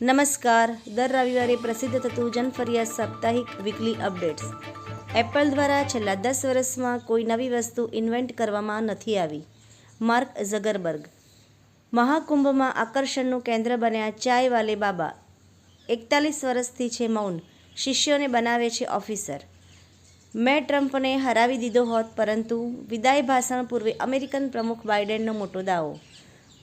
નમસ્કાર. દર રવિવારે પ્રસિદ્ધ થતું જનફરિયાદ સાપ્તાહિક વીકલી અપડેટ્સ એપલ દ્વારા છેલ્લા દસ વર્ષમાં કોઈ નવી વસ્તુ ઇન્વેન્ટ કરવામાં નથી આવી. માર્ક ઝગરબર્ગ મહાકુંભમાં આકર્ષણનું કેન્દ્ર બન્યા ચાય વાલે બાબા. એકતાલીસ વર્ષથી છે મૌન. શિષ્યોને બનાવે છે ઓફિસર મેં ટ્રમ્પને હરાવી દીધો હોત, પરંતુ વિદાય ભાષણ પૂર્વે અમેરિકન પ્રમુખ બાઇડેનનો મોટો દાવો.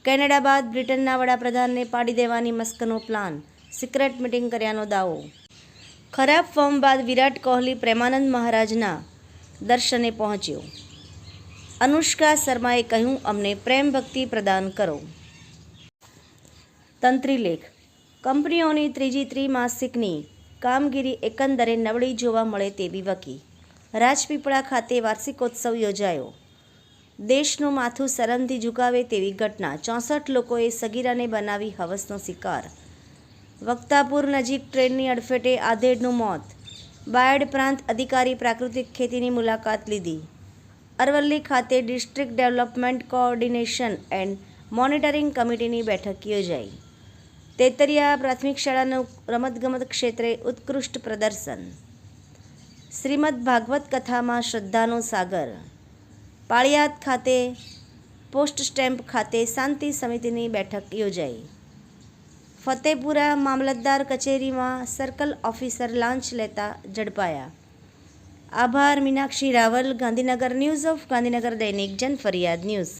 કેનેડા બાદ બ્રિટનના વડાપ્રધાનને પાડી દેવાની મસ્કનો પ્લાન. સિક્રેટ મિટિંગ કર્યાનો દાવો. ખરાબ ફોર્મ બાદ વિરાટ કોહલી પ્રેમાનંદ મહારાજના દર્શને પહોંચ્યો. અનુષ્કા શર્માએ કહ્યું, અમને પ્રેમ ભક્તિ પ્રદાન કરો. તંત્રી લેખ. કંપનીઓની ત્રીજી ત્રિમાસિકની કામગીરી એકંદરે નબળી જોવા મળે તેવી વકી. રાજપીપળા ખાતે વાર્ષિકોત્સવ યોજાયો. દેશનું માથું શરમથી ઝુકાવે તેવી ઘટના. ચોસઠ લોકોએ સગીરાને બનાવી હવસનો શિકાર. વક્તાપુર નજીક ટ્રેનની અડફેટે આધેડનું મોત. બાયડ પ્રાંત અધિકારી પ્રાકૃતિક ખેતીની મુલાકાત લીધી. અરવલ્લી ખાતે district development coordination and monitoring કમિટીની બેઠક યોજાઈ. તેતરિયા પ્રાથમિક શાળાનું રમતગમત ક્ષેત્રે ઉત્કૃષ્ટ પ્રદર્શન. શ્રીમદ ભાગવત કથામાં શ્રદ્ધાનો સાગર. પાળિયાદ ખાતે પોસ્ટ સ્ટેમ્પ ખાતે શાંતિ સમિતિની બેઠક યોજાઈ. ફતેપુરા મામલતદાર કચેરીમાં સર્કલ ઓફિસર લાંચ લેતા ઝડપાયા. આભાર, મીનાક્ષી રાવલ, ગાંધીનગર ન્યૂઝ ઓફ ગાંધીનગર દૈનિક જન ફરિયાદ ન્યૂઝ.